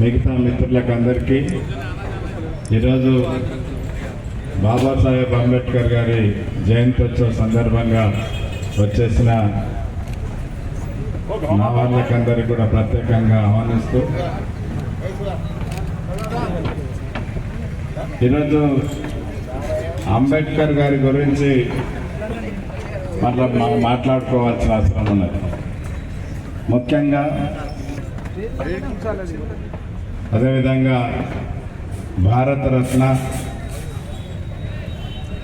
మిగతా మిత్రులకు అందరికీ ఈరోజు బాబాసాహెబ్ అంబేద్కర్ గారి జయంత్యోత్సవ సందర్భంగా వచ్చేసిన నా వాళ్ళకందరికీ కూడా ప్రత్యేకంగా ఆహ్వానిస్తూ ఈరోజు అంబేద్కర్ గారి గురించి మళ్ళీ మనం మాట్లాడుకోవాల్సిన అవసరం ఉన్నది. ముఖ్యంగా అదేవిధంగా భారతరత్న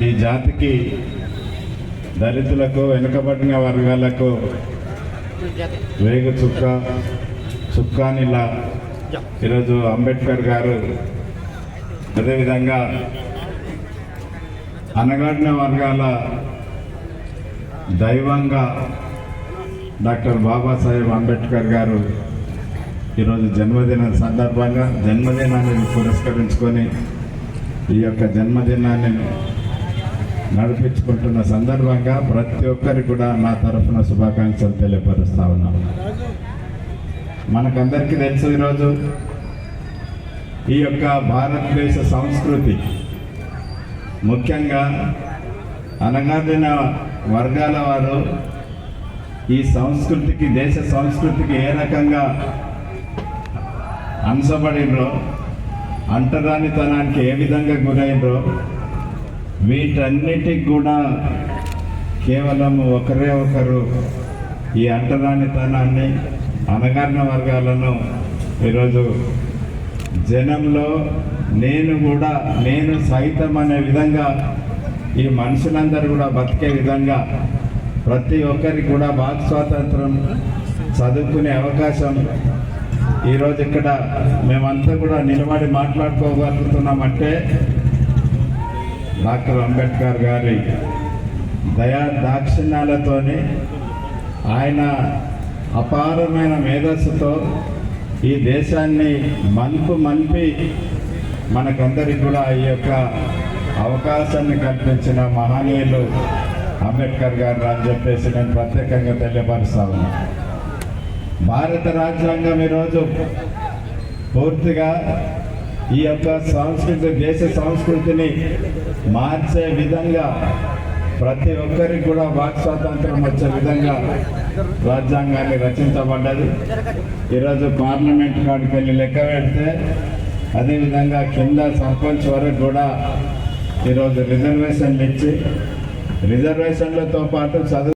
ఈ జాతికి దళితులకు వెనుకబడిన వర్గాలకు వేగు చుక్క చుక్కానిలా ఈరోజు అంబేద్కర్ గారు అదేవిధంగా అనగాడిన వర్గాల దైవంగా డాక్టర్ బాబాసాహెబ్ అంబేద్కర్ గారు ఈరోజు జన్మదిన సందర్భంగా జన్మదినాన్ని పురస్కరించుకొని ఈ యొక్క జన్మదినాన్ని నడిపించుకుంటున్న సందర్భంగా ప్రతి ఒక్కరికి కూడా నా తరఫున శుభాకాంక్షలు తెలియపరుస్తా ఉన్నాను. మనకందరికీ తెలుసు ఈరోజు ఈ యొక్క భారతదేశ సంస్కృతి ముఖ్యంగా అనగాదిన వర్గాల వారు ఈ సంస్కృతికి దేశ సంస్కృతికి ఏ రకంగా అంశపడినరో అంటరానితనానికి ఏ విధంగా గురైనరో వీటన్నిటికి కూడా కేవలం ఒకరే ఒకరు ఈ అంటరానితనాన్ని అనగారిన వర్గాలను ఈరోజు జనంలో నేను కూడా నేను సైతం అనే విధంగా ఈ మనుషులందరూ కూడా బతికే విధంగా ప్రతి ఒక్కరికి కూడా వాక్ స్వాతంత్రం చదువుకునే అవకాశం ఈరోజు ఇక్కడ మేమంతా కూడా నిలబడి మాట్లాడుకోగలుగుతున్నామంటే డాక్టర్ అంబేద్కర్ గారి దయా దాక్షిణ్యాలతోని ఆయన అపారమైన మేధస్సుతో ఈ దేశాన్ని మలుపు మలిపి మనకందరికి కూడా ఈ యొక్క అవకాశాన్ని కల్పించిన మహనీయులు అంబేద్కర్ గారు అని చెప్పేసి నేను ప్రత్యేకంగా తెలియపరుస్తా ఉన్నాను భారత రాజ్యాంగం ఈరోజు పూర్తిగా ఈ యొక్క సంస్కృతి దేశ సంస్కృతిని మార్చే విధంగా ప్రతి ఒక్కరికి కూడా వాక్ స్వాతంత్రం వచ్చే విధంగా రాజ్యాంగాన్ని రచించబడ్డది. ఈరోజు పార్లమెంట్ కాడికి వెళ్ళి లెక్క పెడితే అదేవిధంగా కింద సర్పంచ్ వరకు కూడా ఈరోజు రిజర్వేషన్లు ఇచ్చి రిజర్వేషన్లతో పాటు చదువు